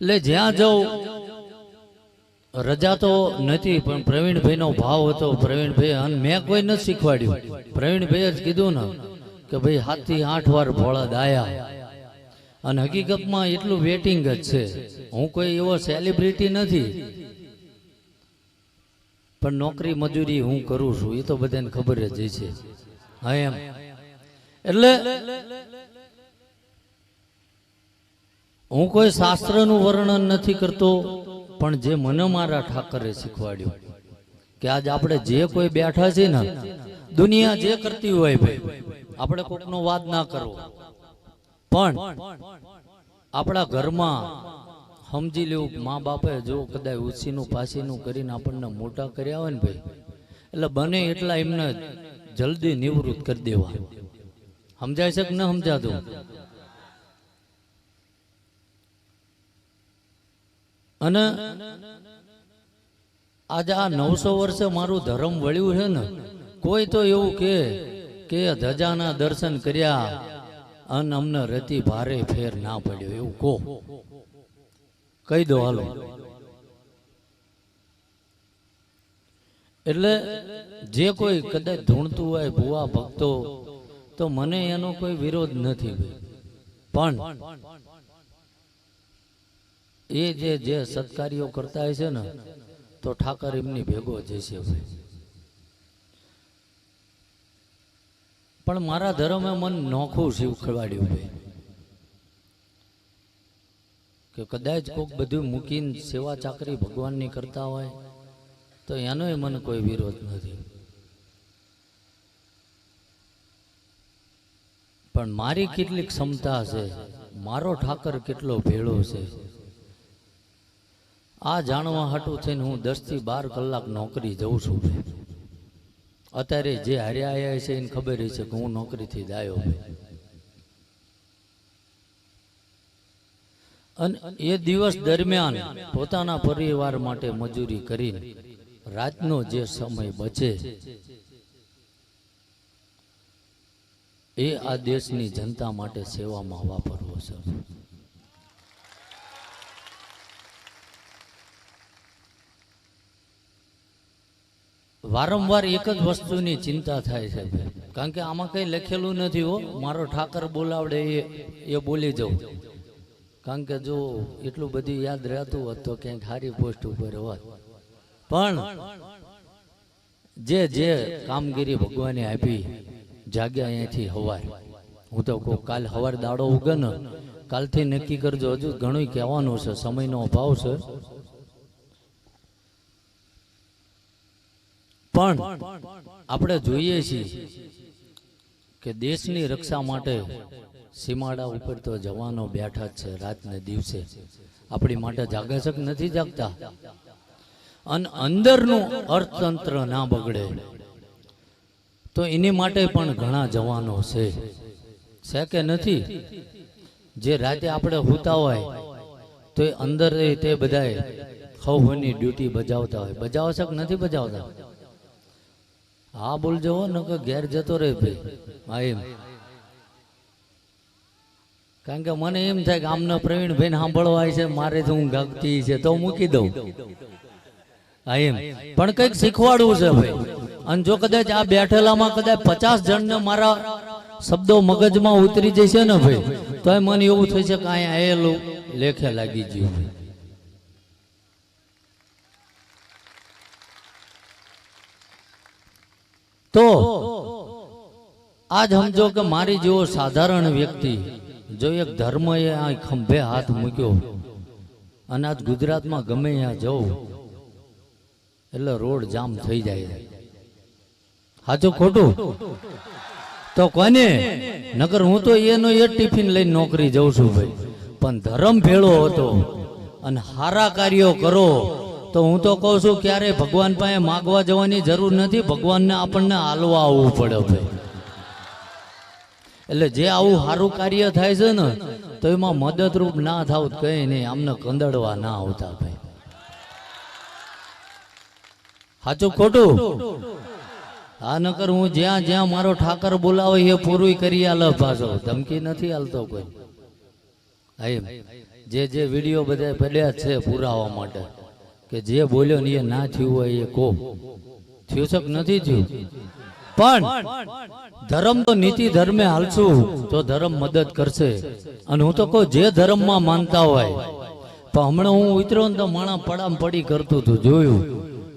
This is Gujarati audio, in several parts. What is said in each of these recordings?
એટલે જ્યાં જાઉં, રજા તો નથી, પણ પ્રવીણભાઈ નો ભાવ હતો. પ્રવીણભાઈ, અને મેં કોઈ નથી શીખવાડ્યું. પ્રવીણભાઈ જ કીધું ને કે ભાઈ સાતથી આઠ વાર ભોળા દાયા. અને હકીકતમાં એટલું વેટિંગ જ છે. હું કોઈ એવો સેલિબ્રિટી નથી. પણ નોકરી મજૂરી હું કરું છું, એ તો બધાને ખબર જ છે. હા, એમ. એટલે હું કોઈ શાસ્ત્રનું વર્ણન નથી કરતો, પણ જે મને મારા ઠાકરે શીખવાડ્યું કે આજ આપણે જે કોઈ બેઠા છે ને, દુનિયા જે કરતી હોય ભાઈ, આપણે કોકનો વાદ ના કરવો. પણ આપણા ઘરમાં સમજી લેવું મા બાપે જો કદાચ ઉછીનું પાસીનું કરીને આપણને મોટા કર્યા હોય ને ભાઈ, એટલે બને એટલા એમને જલ્દી નિવૃત્ત કરી દેવા. સમજાય છે કે ન સમજાતું? અને આજે આ નવસો વર્ષે મારું ધર્મ વળ્યું છે ને, કોઈ તો એવું કે ધજાના દર્શન કર્યા અને અમને રતિ ભારે ફેર ના પડ્યો, એવું કહો કહી દો હાલો એટલે જે કોઈ કદાચ ધૂણતું હોય ભુવા ભક્તો, તો મને એનો કોઈ વિરોધ નથી. પણ એ જે જે સત્કાર્યો કરતા હોય છે ને, તો ઠાકર એમની ભેગો જશે ભાઈ. પણ મારા ધર્મે મન નોખું શિવ ખવાડ્યું ભાઈ કે કદાચ કોક બધું મૂકીને સેવા ચાકરી ભગવાનની કરતા હોય, તો એનોય મને કોઈ વિરોધ નથી. પણ મારી કેટલી ક્ષમતા છે, મારો ઠાકર કેટલો ભેળો છે. આ જાણવા હાટું થઈને હું દસથી બાર કલાક નોકરી જઉં છું. અત્યારે જે હાર્યા છે એને ખબર છે કે હું નોકરીથી જ આવ્યો. અને એ દિવસ દરમિયાન પોતાના પરિવાર માટે મજૂરી કરીને રાતનો જે સમય બચે, એ આ દેશની જનતા માટે સેવામાં વાપરવો છે વારંવાર એક જ વસ્તુની ચિંતા થાય છે. કારણ કે આમાં કઈ લખેલું નથી હો. મારો ઠાકર બોલાવડે એ એ બોલી જાઉં. કારણ કે જો એટલું બધું યાદ રહેતું હોત તો ક્યાંક સારી પોસ્ટ ઉપર હોત. પણ જે જે કામગીરી ભગવાને આપી, જાગ્યા અહીંયાથી હવાર. હું તો કહું, કાલ હવાર દાડો ઉગે ને. કાલથી નક્કી કરજો, હજુ ઘણું કહેવાનું છે, સમયનો અભાવ છે. પણ આપણે જોઈએ છીએ કે દેશની રક્ષા માટે સીમાડા ઉપર તો જવાનો બેઠા જ છે રાતને દિવસે. આપણી માટે જાગે છે કે નથી જાગતા? અને અંદરનું અર્થતંત્ર ના બગડે. તો એની માટે પણ ઘણા જવાનો છે. છે કે નથી? જે રાતે આપણે હોતા હોય, તો એ અંદર તે બધાએ ખવની ડ્યુટી બજાવતા હોય. બજાવશક નથી બજાવતા? હા બોલજો ન કે ઘેર જતો રહે ભાઈ હા, એમ. કારણ કે મને એમ થાય કે આમને પ્રવીણભાઈ સાંભળવા છે, મારે તો હું ગાગતી છે, તો મૂકી દઉં. હા, એમ. પણ કંઈક શીખવાડવું છે ભાઈ. અને જો કદાચ આ બેઠેલામાં કદાચ પચાસ જણને મારા શબ્દો મગજમાં ઉતરી જશે ને ભાઈ તો મને એવું થશે કે અહીંયા આયેલું લેખે લાગી ગયું ભાઈ તો આજ સમજો કે મારી જેવો સાધારણ વ્યક્તિ, જો એક ધર્મએ આ ખંભે હાથ મૂક્યો અને આજ ગુજરાતમાં ગમે ત્યાં જવું, એટલે રોડ જામ થઈ જાય. સાચું ખોટું? તો કોને? નકર હું તો એનો એ ટિફિન લઈને નોકરી જઉં છું ભાઈ. પણ ધર્મ ભેળો હતો અને હારા કાર્યો કરો તો હું તો કહું છું ક્યારે ભગવાન પાસે માગવા જવાની જરૂર નથી, ભગવાનને આપણને હાલવા આવવું પડે ભાઈ. એટલે જે આવું સારું કાર્ય થાય છે ને, તો એમાં મદદરૂપ ના થાવ કંઈ નહીં, આમને કંદડવા ના આવતા ભાઈ. સાચું ખોટું? આ નકર હું જ્યાં જ્યાં મારો ઠાકર બોલાવે એ પૂરું કરી આલ પાછો. ધમકી નથી હાલતો કોઈ. જે જે વીડિયો બધા પડ્યા છે પુરાવા માટે. કે જે બોલ્યો ને એ ના થયું હોય એ કો થયું છે નથી થયું? પણ ધર્મ તો નીતિ ધર્મે હાલશું, તો ધર્મ મદદ કરશે. અને હું તો કહું, જે ધર્મમાં માનતા હોય. પણ હમણાં હું ઉતરો ને તો માણા પડામ પડી કરતું હતું, જોયું?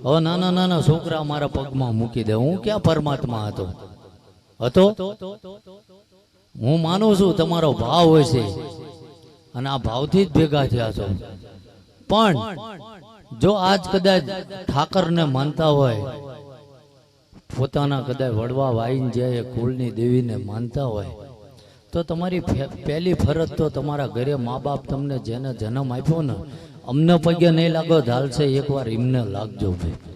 હવે નાના નાના છોકરા મારા પગમાં મૂકી દે. હું ક્યાં પરમાત્મા હતો? હતો? હું માનું છું તમારો ભાવ હોય છે અને આ ભાવથી જ ભેગા થયા છો. પણ જો આજ કદાચ ઠાકરને માનતા હોય, પોતાના કદાચ વડવા વાઈન જાય કુળની દેવીને માનતા હોય, તો તમારી પહેલી ફરજ તો તમારા ઘરે મા બાપ તમને જેને જન્મ આપ્યો ને, અમને પગે નહીં લાગો ઢાલશે એકવાર એમને લાગજો ભાઈ.